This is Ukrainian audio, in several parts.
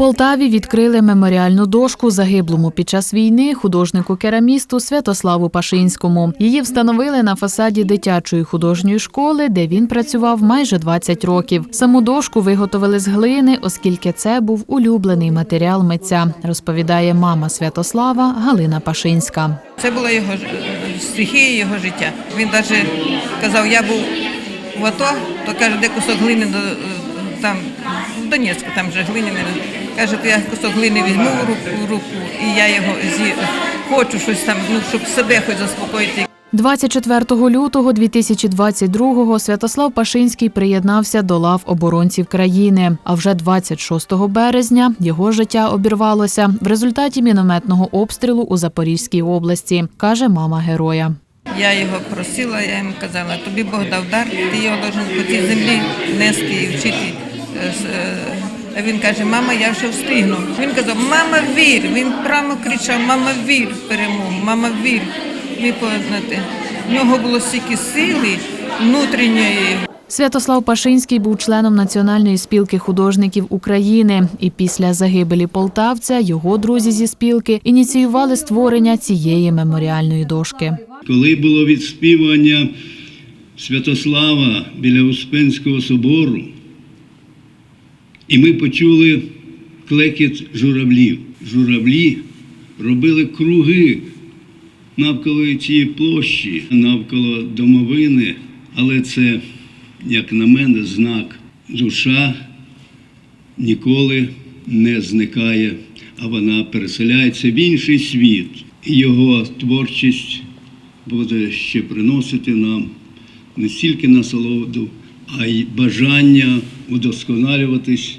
Полтаві відкрили меморіальну дошку загиблому під час війни художнику-керамісту Святославу Пашинському. Її встановили на фасаді дитячої художньої школи, де він працював майже 20 років. Саму дошку виготовили з глини, оскільки це був улюблений матеріал митця, розповідає мама Святослава Галина Пашинська. Це була його стихія, його життя. Він навіть казав, я був в АТО, то каже, де кусок глини до там в Донецьку, там вже глиняне. Каже, то я кусок глини візьму в руку, в руку і я його зі хочу щось там, ну щоб себе хоч заспокоїти. 24 лютого 2022-го Святослав Пашинський приєднався до лав оборонців країни. А вже 26 березня його життя обірвалося в результаті мінометного обстрілу у Запорізькій області, каже мама героя. Я його просила, я йому казала, тобі Бог дав дар, ти його должен по цій землі нести і вчити. А він каже, мама, я вже встигну. Він казав, мама, вір. Він прямо кричав, мама, вір в перемогу, мама, вір. Ми познати. В нього було стільки сили внутрішньої. Святослав Пашинський був членом Національної спілки художників України, і після загибелі полтавця його друзі зі спілки ініціювали створення цієї меморіальної дошки. Коли було відспівання Святослава біля Успенського собору, і ми почули клекіт журавлів. Журавлі робили круги навколо цієї площі, навколо домовини, але це, як на мене, знак душа ніколи не зникає, а вона переселяється в інший світ. Його творчість буде ще приносити нам не стільки насолоду, а й бажання удосконалюватись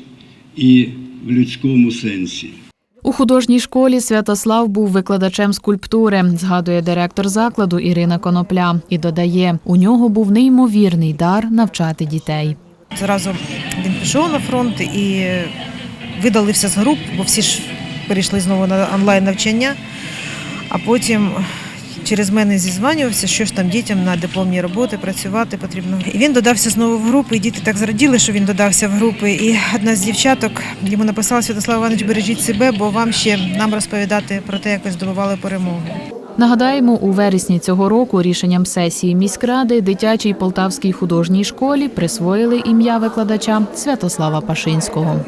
і в людському сенсі. У художній школі Святослав був викладачем скульптури, згадує директор закладу Ірина Конопля, і додає, у нього був неймовірний дар навчати дітей. Зразу він пішов на фронт і видалився з груп, бо всі ж перейшли знову на онлайн навчання. А потім через мене зізванювався, що ж там дітям на дипломні роботи працювати потрібно. І він додався знову в групи, і діти так зраділи, що він додався в групи. І одна з дівчаток йому написала Святослав Іванович, бережіть себе, бо вам ще нам розповідати про те, як ви здобували перемогу. Нагадаємо, у вересні цього року рішенням сесії міськради дитячій полтавській художній школі присвоїли ім'я викладача Святослава Пашинського.